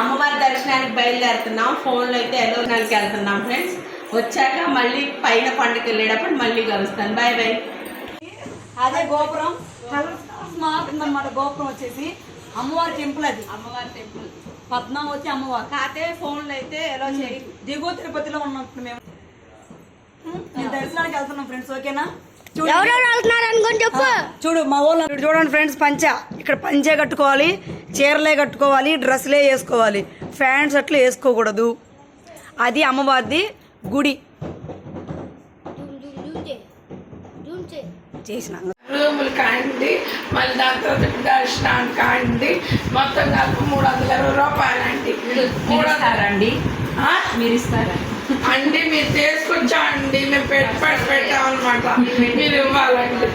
అమ్మవారి దర్శనానికి బయలుదేరుతున్నాం. ఫోన్లో అయితే ఎలోనానికి వెళ్తున్నాం ఫ్రెండ్స్ వచ్చాక మళ్ళీ పైన పండుగ వెళ్ళేటప్పుడు మళ్ళీ కలుస్తాను. బాయ్ బాయ్ అదే గోపురం. మారుతుందన్నమాట గోపురం వచ్చేసి. అమ్మవారి టెంపుల్ అది. అమ్మవారి టెంపుల్. పద్మం వచ్చి అమ్మవారు. కాతే ఫోన్లో అయితే ఎలా చేయి. దిగువ తిరుపతిలో ఉన్నప్పుడు మేము. నేను దర్శనానికి వెళ్తున్నాం ఫ్రెండ్స్ ఓకేనా ఎవరెవరు వెళ్తున్నారు అనుకొని చెప్పు. చూడు మా ఊళ్ళో ఇక్కడ చూడండి ఫ్రెండ్స్ పంచ. ఇక్కడ పంచే కట్టుకోవాలి చీరలే కట్టుకోవాలి డ్రెస్లే వేసుకోవాలి. ఫ్యాంట్స్ అట్లా వేసుకోకూడదు. అది అమ్మవారిది గుడి. చేసిన. రూములు కాండి మళ్ళీ దాని తర్వాత దర్శనానికి కాండి మొత్తం కలిపి మూడు వందల ఇరవై రూపాయలండి. మూడు వందలు అండి? ఆ? మీరు ఇస్తారా? అండి మీరు తీసుకొచ్చా అండి? మేము పెట్టి పెట్టి పెట్టామన్నమాట మీరు ఇవ్వాలండి.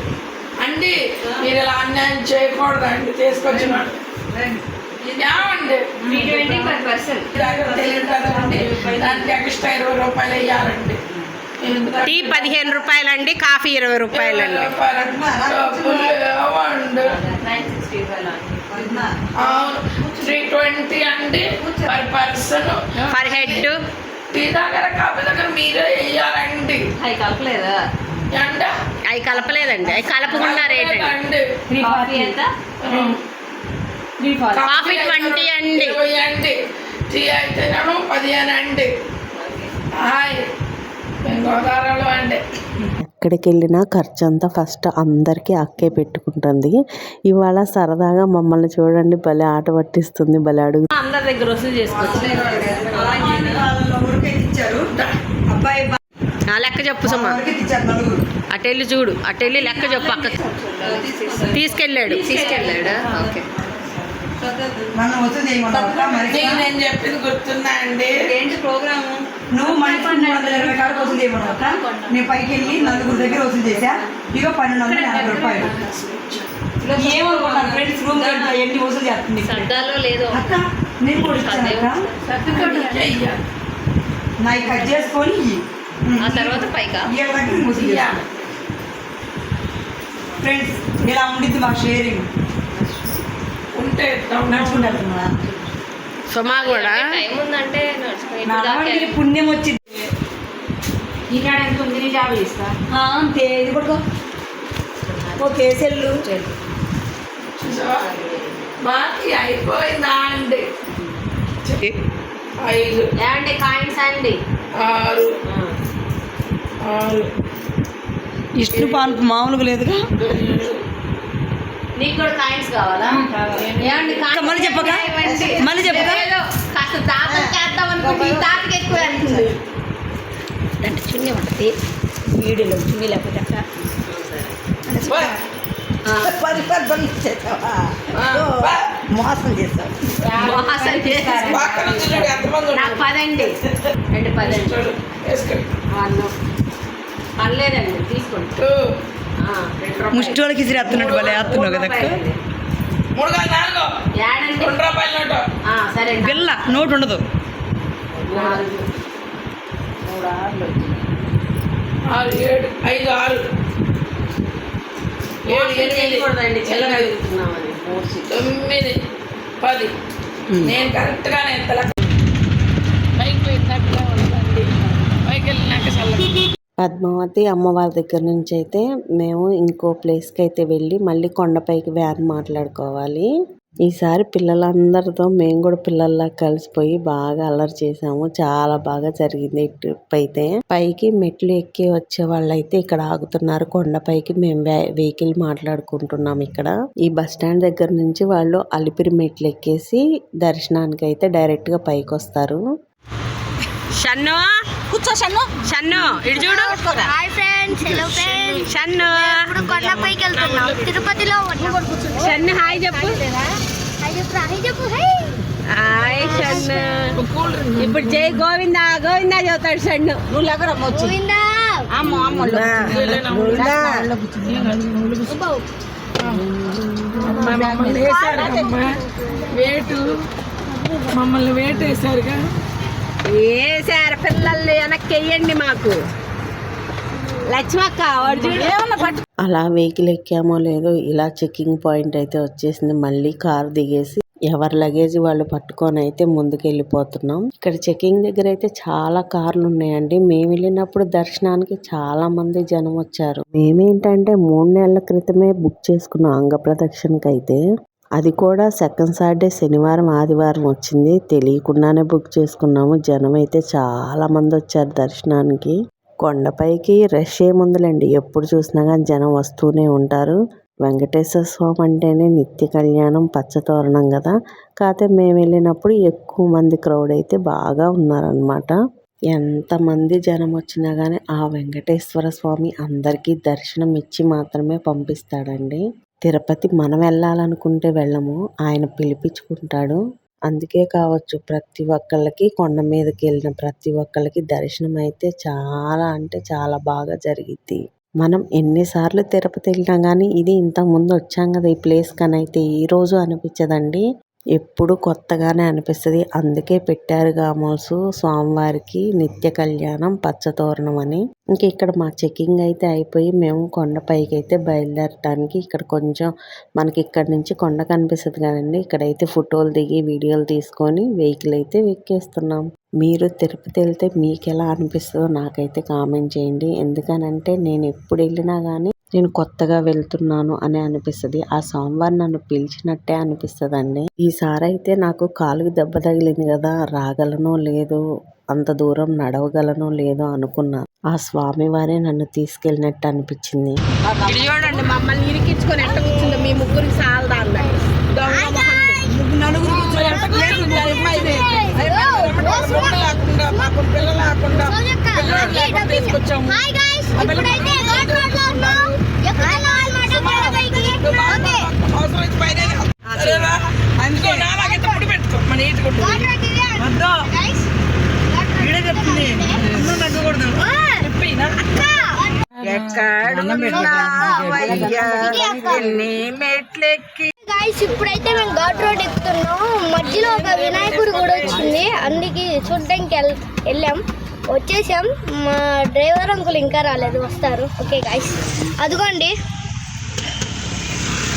అండి మీరు ఇలా అన్యాయం చేయకూడదండి తీసుకొచ్చినాడు ఏమండి? తెలియదు కదండి. దానికి ఎక్స్ట్రా ఇరవై రూపాయలు వేయాలండి. టీ పదిహేను రూపాయలండి కాఫీ ఇరవై రూపాయలండి. త్రీ ట్వంటీ అండి per person. Per head. Tea దగ్గర కాఫీ దగ్గర మీరే వేయాలండి అవి కలపలేదా? ఎండ? అవి కలపలేదండి. అవి కలపకుండా రేట్ అండి. అండి కాఫీ ఎంత? కాఫీ 20 అండి. ఇరవై అండి. టీ అయితేనేమో పదిహేను అండి. హాయ్. మేము గోదావరిలో అండి. ఎక్కడికి వెళ్ళినా ఖర్చు అంతా ఫస్ట్ అందరికీ అక్కే పెట్టుకుంటుంది. ఇవాళ సరదాగా మమ్మల్ని చూడండి భలే ఆట పట్టిస్తుంది భలే అడుగు అందరి దగ్గర వసూలు చేసుకోవచ్చు. లెక్క చెప్పు సుమా. అటెళ్ళి చూడు అటెళ్ళి లెక్క చెప్పు అక్కకి తీసుకెళ్ళాడు తీసుకెళ్ళాడు. ఓకే. మనం వసూలు చేయమన్నా మరి నీకు నేను చెప్పింది గుర్తుందా అండి? ఏంటి ప్రోగ్రాము? నువ్వు మనిషికి మూడు వందల ఇరవై కాడికి వసూలు చేయమన్నా నేను పైకి వెళ్ళి నలుగురు దగ్గర వసూలు చేశా? ఇక పన్నెండు వందల యాభై రూపాయలు. ఏమనుకుంటాను ఫ్రెండ్స్ రూమ్ ఎన్ని వసూలు చేస్తుంది సర్దాలో లేదో. అక్క నేను కూడా నాకు కట్ చేసుకొని. ఆ తర్వాత పైగా ఫ్రెండ్స్ ఇలా ఉండిద్ది మా షేరింగ్ ఉంటే ఇద్దాం. నడుచుకుంటూ వెళ్తున్నా సుమా కూడా? టైం ఉందంటే నడుచుకుని పుణ్యం వచ్చింది. ఈనాడు ఎంత ఉంది? నీ జాబ్ ఇస్తా ఆ, అంతే. ఇది పట్టుకో. సెల్లు చూసావా? బాకీ అయిపోయిందా అండి. ఐదు. ఏమండి కాయిన్స్ అండి? ఆరు. ఆరు. ఇష్టు పాన్పు మామూలుగా లేదుగా? నీకు కూడా కాయిన్స్ కావాలా? ఏమండి మళ్ళీ చెప్పక? మళ్ళీ చెప్పక? కాస్త తాతలు చేద్దాం అనుకుంటే ఈ తాతకి ఎక్కువ అంటుంది అంటే చున్నీ ఉంటుంది. వీడియోలో చున్నీ లేకపోతే పది పది ఇచ్చేసావా బా. మోసం చేస్తావు మోసం చేశారు. ఎంతమంది నాకు. పదండి. రెండు పదండి. పర్లేదండి తీసుకోండి. టూ. ఆ, రెండు రూపాయలు. ముష్టి వాళ్ళకి ఇసిరేస్తున్నట్టు భలే వేస్తున్నావు కదా సరే అండి. బిల్ల నోటు ఉండదు. ఆరు ఏడు ఐదు ఆరు. ఏడు ఎనిమిది. మోసి తొమ్మిది పది. నేను కరెక్ట్గానే ఎత్తల పైకి పోయినట్టుగా ఉందండి పైకి వెళ్ళినాక చల్లగా. పద్మావతి అమ్మవారి దగ్గర నుంచి అయితే మేము ఇంకో ప్లేస్కి అయితే వెళ్ళి మళ్ళీ కొండపైకి వ్యాన్ మాట్లాడుకోవాలి. ఈసారి పిల్లలందరితో మేము కూడా పిల్లల్లా కలిసిపోయి బాగా అల్లరి చేసాము చాలా బాగా జరిగింది ఈ ట్రిప్ అయితే. పైకి మెట్లు ఎక్కి వచ్చే వాళ్ళైతే ఇక్కడ ఆగుతున్నారు. కొండపైకి మేము వెహికల్ మాట్లాడుకుంటున్నాం ఇక్కడ. ఈ బస్ స్టాండ్ దగ్గర నుంచి వాళ్ళు అలిపిరి మెట్లు ఎక్కేసి దర్శనానికి అయితే డైరెక్ట్గా పైకి వస్తారు షన్ను! కూర్చో షన్ను. షన్ను ఇటు చూడు. Hi friends hello friends. Shannu. ఇప్పుడు కొండపైకి వెళ్తున్నాం. తిరుపతిలో ఉన్నాం. షన్ను హాయ్ చెప్పు. ఇప్పుడు జై గోవిందా గోవిందా చదువుతాడు షన్ను నువ్వు లేక రమ్మొచ్చు గోవిందా। అమ్మ అమ్మ. మమ్మల్ని వేటు. మమ్మల్ని వేటు వేశారుగా వేసారు పిల్లల్ని వెనక్కి వెయ్యండి మాకు. లక్ష్మక్క వాడు చూడు ఏమన్నా పట్టు అలా వెహికల్ ఎక్కామో లేదో ఇలా చెకింగ్ పాయింట్ అయితే వచ్చేసింది. మళ్ళీ కార్ దిగేసి ఎవరి లగేజ్ వాళ్ళు పట్టుకొని అయితే ముందుకు వెళ్ళిపోతున్నాం ఇక్కడ చెకింగ్ దగ్గర అయితే చాలా కార్లు ఉన్నాయండి. మేము వెళ్ళినప్పుడు దర్శనానికి చాలా మంది జనం వచ్చారు. మేమేంటంటే మూడు నెలల క్రితమే బుక్ చేసుకున్నాం అంగ ప్రదక్షిణకి అయితే. అది కూడా సెకండ్ సాటర్డే శనివారం ఆదివారం వచ్చింది. తెలియకుండానే బుక్ చేసుకున్నాము. జనం అయితే చాలా మంది వచ్చారు దర్శనానికి. కొండపైకి రష్ ఏముందిలేండి ఎప్పుడు చూసినా కానీ జనం వస్తూనే ఉంటారు. వెంకటేశ్వర స్వామి అంటేనే నిత్య కళ్యాణం పచ్చతోరణం కదా. కాకపోతే మేము వెళ్ళినప్పుడు ఎక్కువ మంది క్రౌడ్ అయితే బాగా ఉన్నారనమాట ఎంతమంది జనం వచ్చినా కానీ ఆ వెంకటేశ్వర స్వామి అందరికీ దర్శనం ఇచ్చి మాత్రమే పంపిస్తాడండి. తిరుపతి మనం వెళ్ళాలనుకుంటే వెళ్ళము. ఆయన పిలిపించుకుంటాడు. అందుకే కావచ్చు ప్రతి ఒక్కళ్ళకి కొండ మీదకి వెళ్ళిన ప్రతి ఒక్కళ్ళకి దర్శనం అయితే చాలా అంటే చాలా బాగా జరిగిద్ది. మనం ఎన్నిసార్లు తిరుపతి వెళ్ళినా కానీ ఇది ఇంతకు ముందు వచ్చాం కదా ఈ ప్లేస్ అని అయితే ఈ రోజు అనిపించదండి. ఎప్పుడు కొత్తగానే అనిపిస్తుంది. అందుకే పెట్టారు గామోసు స్వామివారికి నిత్య కళ్యాణం పచ్చతోరణం అని. ఇంక ఇక్కడ మా చెకింగ్ అయితే అయిపోయి మేము కొండపైకి అయితే బయలుదేరటానికి ఇక్కడ కొంచెం మనకి ఇక్కడ నుంచి కొండ కనిపిస్తుంది కదండి. ఇక్కడైతే ఫోటోలు దిగి వీడియోలు తీసుకొని వెహికల్ అయితే ఎక్కేస్తున్నాం. మీరు తిరుపతి వెళ్తే మీకు ఎలా అనిపిస్తుందో నాకైతే కామెంట్ చేయండి. ఎందుకనంటే నేను ఎప్పుడు వెళ్ళినా కానీ నేను కొత్తగా వెళ్తున్నాను అని అనిపిస్తుంది. ఆ సోమవారం నన్ను పిలిచినట్టే అనిపిస్తుందండి. ఈసారి అయితే నాకు కాలుకి దెబ్బ తగిలింది కదా రాగలనో లేదో అంత దూరం నడవగలనో లేదో అనుకున్నా. ఆ స్వామి వారే నన్ను తీసుకెళ్ళినట్టు అనిపించింది. ఇది చూడండి మమ్మల్ని ఇరికించుకొని ఎట్ట కూర్చుందో మీ ముగ్గురికి సాలదా అన్నట్టు దొంగ మొహంది. నలుగురు కూర్చొని ఎంత ప్లేస్ ఉంది ఆ అమ్మాయిది. లేకుండా మాకు పిల్ల లేకుండా పిల్లలు లేకుండా తీసుకొచ్చాము హాయ్ గైస్ ఇప్పుడైతే ఘాట్ రోడ్లో ఉన్నాం ఎక్కుతున్నాం అన్నమాట కొండపైకి ఓకే అవసరం అయితే పైన సరేనా అందుకో నాలాగే తప్పుడు పెట్టుకో మన ఈత కొట్టు ఘాట్ రోడ్ ఇది వద్దు గైస్ ఘాట్ రోడ్ వీడే చెప్తుంది అందరూ తగ్గకూడదు చెప్పినా ఇప్పుడైతే మేము ఘాట్ రోడ్ ఎక్కుతున్నాం. మధ్యలో ఒక వినాయకుడు కూడా వచ్చింది. అందుకే చూడడానికి వెళ్ వెళ్ళాం. వచ్చేసాం. మా డ్రైవర్ అంకుల్ ఇంకా రాలేదు. వస్తారు. ఓకే గైస్ అదిగోండి.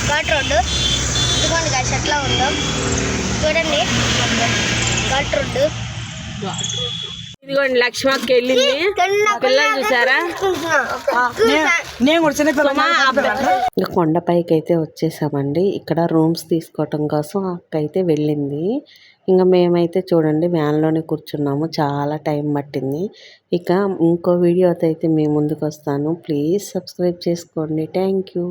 ఘాట్ రోడ్డు. ఇదిగోండి గైస్ ఎట్లా ఉందో. చూడండి. ఘాట్ రోడ్డు. ఇదిగోండి లక్ష్మకి వెళ్ళింది. పిల్లలు చూసారా? కొండపైకి అయితే వచ్చేసామండి. ఇక్కడ రూమ్స్ తీసుకోవటం కోసం అక్క అయితే వెళ్ళింది. ఇంకా మేమైతే చూడండి వ్యాన్లోనే కూర్చున్నాము. చాలా టైం పట్టింది. ఇక ఇంకో వీడియోతో అయితే మీ ముందుకు వస్తాను. ప్లీజ్ సబ్స్క్రైబ్ చేసుకోండి. Thank you.